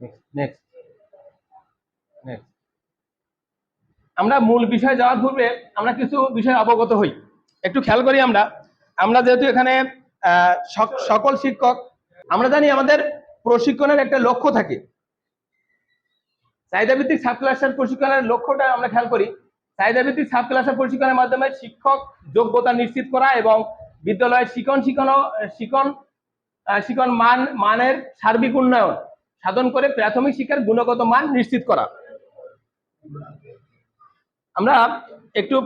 Next next আমরা মূল বিষয়ে যাওয়ার পূর্বে আমরা কিছু বিষয় অবগত হই। একটু খেয়াল করি আমরা। আমরা যেহেতু এখানে সকল শিক্ষক আমরা জানি আমাদের প্রশিক্ষণের একটা লক্ষ্য থাকে। চাহিদা ভিত্তিক সাব ক্লাসের প্রশিক্ষণের লক্ষ্যটা আমরা খেয়াল করি। চাহিদা ভিত্তিক সাব ক্লাসের প্রশিক্ষণের মাধ্যমে শিক্ষক যোগ্যতা নিশ্চিত করা এবং বিদ্যালয়ের ও- শিক্ষণ আহ, শিক্ষণ মান মানের সার্বিক উন্নয়ন। সাধন করে প্রাথমিক শিক্ষার গুণগত মান নিশ্চিত করা। আমরা একটু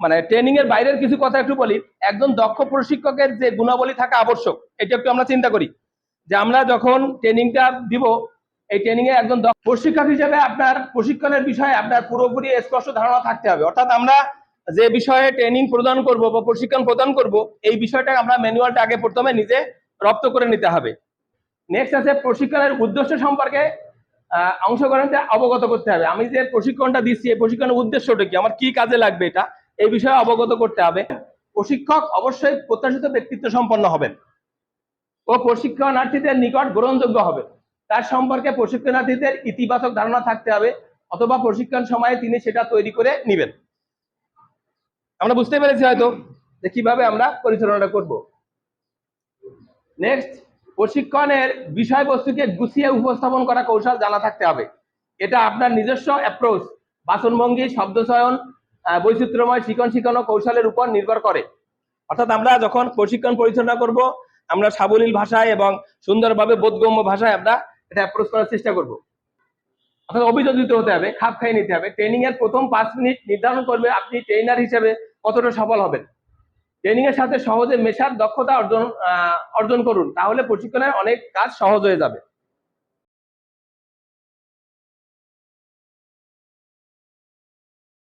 মানে ট্রেনিং এর বাইরের কিছু কথা একটু বলি। একজন দক্ষ প্রশিক্ষকের যে গুণাবলী থাকা আবশ্যক, এটা একটু আমরা চিন্তা করি। যে আমরা যখন ট্রেনিংটা দিব, এই ট্রেনিং এ একজন প্রশিক্ষক হিসেবে আপনার প্রশিক্ষণের বিষয়ে আপনার পুরোপুরি স্পষ্ট ধারণা থাকতে হবে। অর্থাৎ আমরা যে বিষয়ে ট্রেনিং প্রদান করব বা প্রশিক্ষণ প্রদান করব, এই বিষয়টা আমরা ম্যানুয়ালটা আগে প্রথমে নিজে রপ্ত করে নিতে হবে। নেক্সট আছে প্রশিক্ষণের উদ্দেশ্য সম্পর্কে অংশগ্রহণকে অবগত করতে হবে। আমি যে প্রশিক্ষণটা দিচ্ছি, এই প্রশিক্ষণের উদ্দেশ্যটা কি? আমার কি কাজে লাগবে এটা? এই বিষয়ে অবগত করতে হবে। প্রশিক্ষক অবশ্যই প্রত্যাশিত ব্যক্তিত্ব সম্পন্ন হবেন ও প্রশিক্ষণার্থীদের নিকট গ্রহণযোগ্য হবে তার সম্পর্কে প্রশিক্ষণার্থীদের ইতিবাচক ধারণা থাকতে হবে অথবা প্রশিক্ষণ সময়ে তিনি সেটা তৈরি করে নেবেন। আমরা বুঝতে পেরেছি হয়তো যে কীভাবে আমরা পরিচালনাটা করব। নেক্সট প্রশিক্ষণের বিষয়বস্তুকে গুছিয়ে উপস্থাপন করা কৌশল জানা থাকতে হবে। এটা আপনার নিজস্ব অ্যাপ্রোচ বাচনভঙ্গি শব্দচয়ন বৈচিত্র্যময় শিক্ষণ ও কৌশলের উপর নির্ভর করে। অর্থাৎ আমরা যখন প্রশিক্ষণ পরিচালনা করব, আমরা সাবলীল ভাষায় এবং সুন্দরভাবে বোধগম্য ভাষায় আমরা এটা অ্যাপ্রোচ করার চেষ্টা করব। অর্থাৎ অভিযোজিত হতে হবে, খাপ খাইয়ে নিতে হবে। ট্রেনিং এর প্রথম পাঁচ মিনিট নির্ধারণ করবে আপনি ট্রেনার হিসেবে কতটা সফল হবেন। ট্রেনিং এর সাথে সহজে মেশার দক্ষতা অর্জন অর্জন করুন। তাহলে প্রশিক্ষণের অনেক কাজ সহজ হয়ে যাবে।